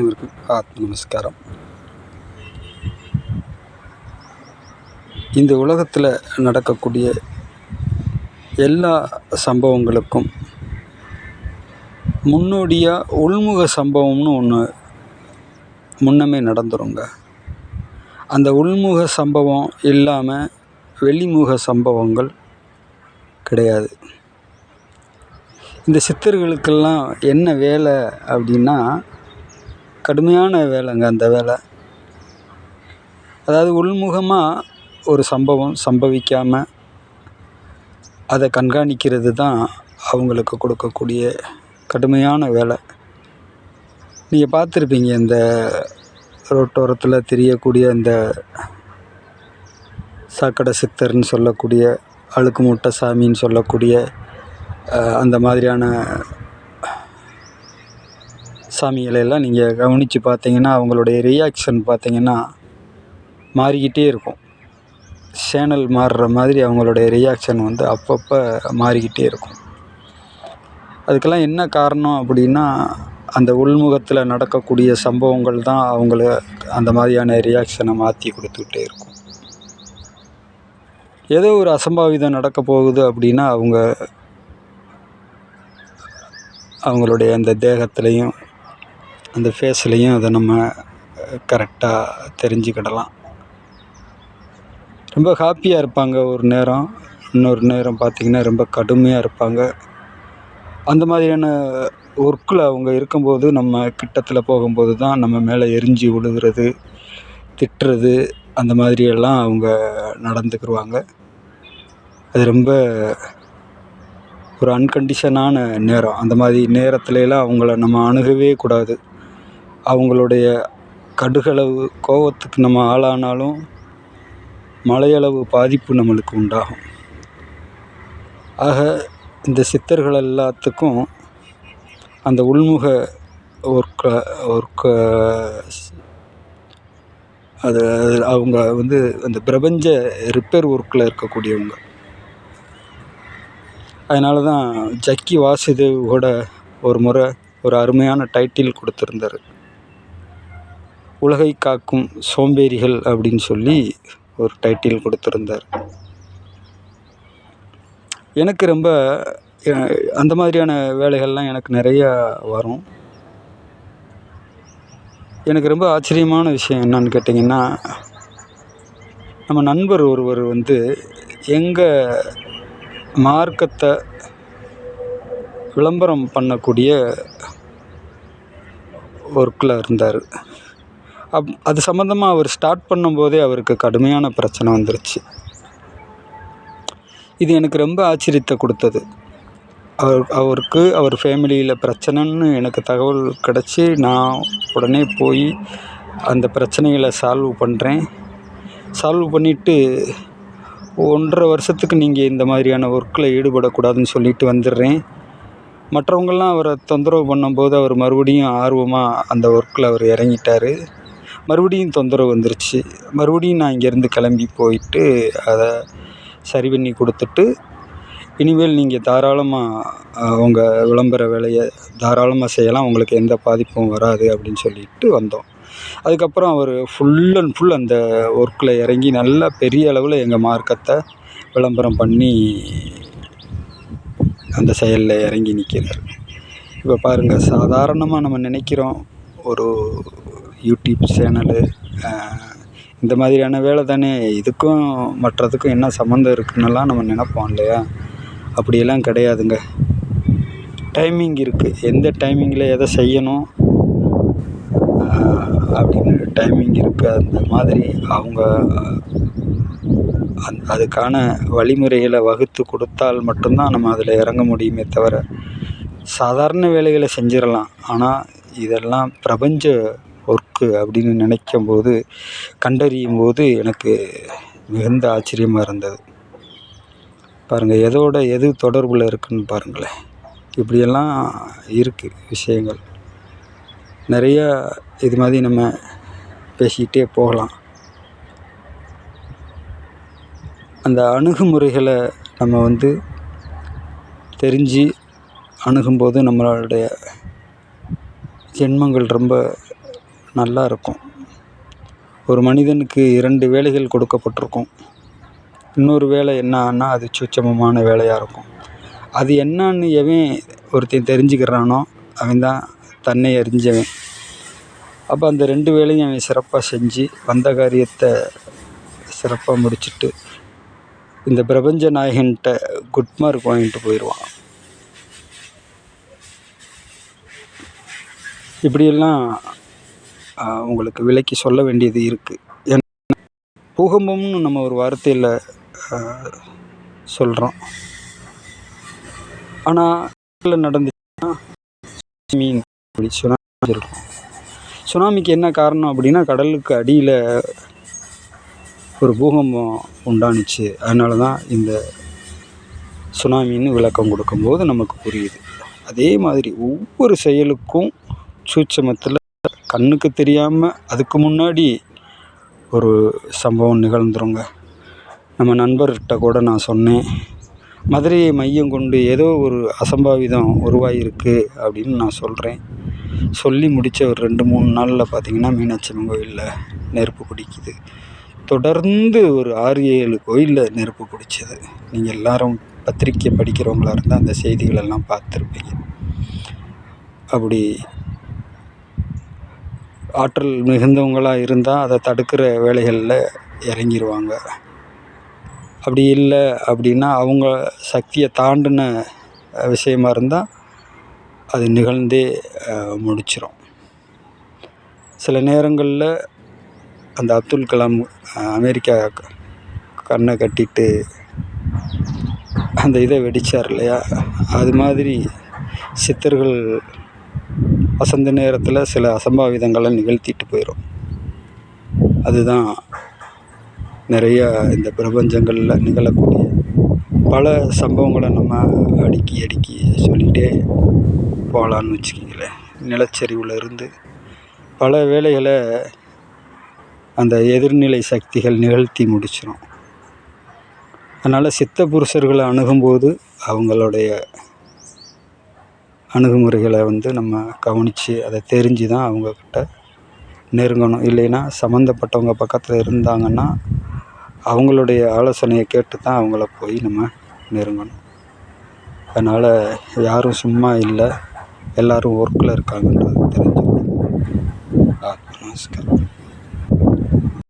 அனைவருக்கும் ஆத்ம நமஸ்காரம் இந்த உலகத்தில் நடக்கக்கூடிய எல்லா சம்பவங்களுக்கும் முன்னோடியாக உள்முக சம்பவம்னு ஒன்று முன்னமே நடந்துருங்க அந்த உள்முக சம்பவம் இல்லாமல் வெளிமுக சம்பவங்கள் கிடையாது இந்த சித்தர்களுக்கெல்லாம் என்ன வேலை அப்படின்னா கடுமையான வேலைங்க அந்த வேலை. அதாவது உள்முகமாக ஒரு சம்பவம் சம்பவிக்காமல் அதை கண்காணிக்கிறது தான் அவங்களுக்கு கொடுக்கக்கூடிய கடுமையான வேலை. நீங்கள் பார்த்துருப்பீங்க இந்த ரோட்டோரத்தில் தெரியக்கூடிய இந்த சாக்கடை சித்தர்னு சொல்லக்கூடிய அழுக்கு மூட்டை சாமின்னு சொல்லக்கூடிய அந்த மாதிரியான சாமிகளை எல்லாம் நீங்கள் கவனித்து பார்த்தீங்கன்னா அவங்களுடைய ரியாக்ஷன் பார்த்தீங்கன்னா மாறிக்கிட்டே இருக்கும். சேனல் மாறுற மாதிரி அவங்களுடைய ரியாக்ஷன் வந்து அப்பப்போ மாறிக்கிட்டே இருக்கும். அதுக்கெல்லாம் என்ன காரணம் அப்படின்னா அந்த உள்முகத்தில் நடக்கக்கூடிய சம்பவங்கள் தான் அவங்கள அந்த மாதிரியான ரியாக்ஷனை மாற்றி கொடுத்துக்கிட்டே இருக்கும். ஏதோ ஒரு அசம்பாவிதம் நடக்க போகுது அப்படின்னா அவங்க அவங்களுடைய அந்த தேகத்துலேயும் அந்த ஃபேஸ்லேயும் அதை நம்ம கரெக்டாக தெரிஞ்சுக்கிடலாம். ரொம்ப ஹாப்பியாக இருப்பாங்க ஒரு நேரம். இன்னொரு நேரம் பார்த்திங்கன்னா ரொம்ப கடுமையாக இருப்பாங்க. அந்த மாதிரியான ஒர்க்கில் அவங்க இருக்கும்போது நம்ம கிட்டத்தில் போகும்போது தான் நம்ம மேலே எரிஞ்சு விழுகிறது திட்டுறது அந்த மாதிரியெல்லாம் அவங்க நடந்துக்கிடுவாங்க அது ரொம்ப ஒரு அன்கண்டிஷனான நேரம். அந்த மாதிரி நேரத்துலலாம் அவங்கள நம்ம அணுகவே கூடாது. அவங்களுடைய கடுகளவு கோபத்துக்கு நம்ம ஆளானாலும் மலையளவு பாதிப்பு நம்மளுக்கு உண்டாகும். ஆக இந்த சித்தர்கள் எல்லாத்துக்கும் அந்த உள்முக ஒர்க்க ஒர்க்க அது அது அவங்க வந்து அந்த பிரபஞ்ச ரிப்பேர் ஒர்க்கில் இருக்கக்கூடியவங்க. அதனால தான் ஜக்கி வாசுதேவ் கூட ஒரு முறை ஒரு அருமையான டைட்டில் கொடுத்துருந்தாரு. உலகை காக்கும் சோம்பேறிகள் அப்படின்னு சொல்லி ஒரு டைட்டில் கொடுத்துருந்தார். எனக்கு ரொம்ப அந்த மாதிரியான வேலைகள்லாம் எனக்கு நிறையா வரும். எனக்கு ரொம்ப ஆச்சரியமான விஷயம் என்னன்னு கேட்டிங்கன்னா நம்ம நண்பர் ஒருவர் வந்து எங்கள் மார்க்கத்தை விளம்பரம் பண்ணக்கூடிய ஒர்க்கில் இருந்தார். அப் அது சம்மந்தமாக அவர் ஸ்டார்ட் பண்ணும்போதே அவருக்கு கடுமையான பிரச்சனை வந்துருச்சு. இது எனக்கு ரொம்ப ஆச்சரியத்தை கொடுத்தது. அவர் அவருக்கு அவர் ஃபேமிலியில் பிரச்சனைன்னு எனக்கு தகவல் கிடச்சி நான் உடனே போய் அந்த பிரச்சனைகளை சால்வ் பண்ணுறேன் சால்வ் பண்ணிவிட்டு ஒன்றரை வருஷத்துக்கு நீங்கள் இந்த மாதிரியான ஒர்க்கில் ஈடுபடக்கூடாதுன்னு சொல்லிட்டு வந்துடுறேன். மற்றவங்கெல்லாம் அவரை தொந்தரவு பண்ணும்போது அவர் மறுபடியும் ஆர்வமாக அந்த ஒர்க்கில் அவர் இறங்கிட்டார். மறுபடியும் தொந்தரவு வந்துருச்சு. மறுபடியும் நான் இங்கேருந்து கிளம்பி போயிட்டு அதை சரி பண்ணி கொடுத்துட்டு இனிமேல் நீங்கள் தாராளமாக உங்கள் விளம்பர வேலையை தாராளமாக செய்யலாம். உங்களுக்கு எந்த பாதிப்பும் வராது அப்படின்னு சொல்லிட்டு வந்தோம். அதுக்கப்புறம் அவர் ஃபுல் அண்ட் ஃபுல் அந்த ஒர்க்கில் இறங்கி நல்லா பெரிய அளவில் எங்கள் மார்க்கத்தை விளம்பரம் பண்ணி அந்த செயலில் இறங்கி நிற்கிறார் இப்போ பாருங்கள் சாதாரணமாக நம்ம நினைக்கிறோம் ஒரு யூடியூப் சேனலு இந்த மாதிரியான வேலை தானே. இதுக்கும் மற்றதுக்கும் என்ன சம்மந்தம் இருக்குன்னுலாம் நம்ம நினைப்போம் இல்லையா? அப்படியெல்லாம் கிடையாதுங்க. டைமிங் இருக்குது எந்த டைமிங்கில் எதை செய்யணும் அப்படின்னு டைமிங் இருக்குது அந்த மாதிரி அவங்க அந் அதுக்கான வழிமுறைகளை வகுத்து கொடுத்தால் மட்டும்தான் நம்ம அதில் இறங்க முடியுமே தவிர சாதாரண வேலைகளை செஞ்சிடலாம். ஆனால் இதெல்லாம் பிரபஞ்ச ஒர்க்கு அப்படின்னு நினைக்கும் போது கண்டறியும் போது எனக்கு மிகுந்த ஆச்சரியமாக இருந்தது. பாருங்கள் எதோட எது தொடர்பில் இருக்குன்னு பாருங்களேன். இப்படியெல்லாம் இருக்குது விஷயங்கள். நிறையா இது மாதிரி நம்ம பேசிக்கிட்டே போகலாம். அந்த அணுகுமுறைகளை நம்ம வந்து தெரிஞ்சு அணுகும்போது நம்மளுடைய ஜென்மங்கள் ரொம்ப நல்லா இருக்கும் ஒரு மனிதனுக்கு இரண்டு வேலைகள் கொடுக்கப்பட்டிருக்கும். இன்னொரு வேலை என்னன்னா அது சூட்சமமான வேலையாக இருக்கும். அது என்னன்னு எவன் ஒருத்தன் தெரிஞ்சுக்கிறானோ அவன் தான் தன்னை அறிஞ்சவன். அப்போ அந்த ரெண்டு வேலையும் அவன் சிறப்பாக செஞ்சு வந்த காரியத்தை சிறப்பாக முடிச்சுட்டு இந்த பிரபஞ்ச நாயகன்கிட்ட குட் மார்க் வாங்கிட்டு போயிடுவான் இப்படியெல்லாம் உங்களுக்கு விலைக்கு சொல்ல வேண்டியது இருக்குது ஏன்னா பூகம்பம்னு நம்ம ஒரு வார்த்தையில் சொல்கிறோம் ஆனால் நடந்துச்சுன்னா மீன் அப்படி சுனாமி இருக்கும். சுனாமிக்கு என்ன காரணம் அப்படின்னா கடலுக்கு அடியில் ஒரு பூகம்பம் உண்டானுச்சு. அதனால தான் இந்த சுனாமின்னு விளக்கம் கொடுக்கும்போது நமக்கு புரியுது. அதே மாதிரி ஒவ்வொரு செயலுக்கும் சூட்சமத்தில் கண்ணுக்கு தெரியாமல் அதுக்கு முன்னாடி ஒரு சம்பவம் நிகழ்ந்துருங்க. நம்ம நண்பர்கிட்ட கூட நான் சொன்னேன். மதுரையை மையம் கொண்டு ஏதோ ஒரு அசம்பாவிதம் உருவாகிருக்கு அப்படின்னு நான் சொல்கிறேன் சொல்லி முடித்த ஒரு ரெண்டு மூணு நாளில் பார்த்தீங்கன்னா மீனாட்சி அம்மன் கோயிலில் நெருப்பு பிடிக்குது. தொடர்ந்து ஒரு ஆறு ஏழு கோயிலில் நெருப்பு பிடிச்சது. நீங்கள் எல்லாரும் பத்திரிக்கை படிக்கிறவங்களா இருந்தால் அந்த செய்திகளெல்லாம் பார்த்துருப்பீங்க. அப்படி ஆற்றல் மிகுந்தவங்களாக இருந்தால் அதை தடுக்கிற வேலைகளில் இறங்கிருவாங்க. அப்படி இல்லை அப்படின்னா அவங்க சக்தியை தாண்டின விஷயமா இருந்தால் அது நிகழ்ந்தே முடிச்சிடும் சில நேரங்களில் அந்த அப்துல் கலாம் அமெரிக்கா கண்ணை கட்டிட்டு அந்த இதை வெடிச்சார் இல்லையா? அது மாதிரி சித்தர்கள் வசந்த நேரத்தில் சில அசம்பாவிதங்களை நிகழ்த்திட்டு போயிடும் அதுதான் நிறைய இந்த பிரபஞ்சங்களில் நிகழக்கூடிய பல சம்பவங்களை நம்ம அடுக்கி அடுக்கி சொல்லிகிட்டே போகலான்னு வச்சுக்கிங்களேன். நிலச்சரிவில் இருந்து பல வேலைகளை அந்த எதிர்நிலை சக்திகள் நிகழ்த்தி முடிச்சிடும் அதனால் சித்த புருஷர்களை அணுகும்போது அவங்களுடைய அணுகுமுறைகளை வந்து நம்ம கவனித்து அதை தெரிஞ்சு தான் அவங்கக்கிட்ட நெருங்கணும். இல்லைன்னா சம்மந்தப்பட்டவங்க பக்கத்தில் இருந்தாங்கன்னா அவங்களுடைய ஆலோசனையை கேட்டு தான் அவங்கள போய் நம்ம நெருங்கணும். அதனால் யாரும் சும்மா இல்லை. எல்லோரும் ஒர்க்கில் இருக்காங்கன்றது தெரிஞ்சுக்கணும். ஆ, நமஸ்காரம்.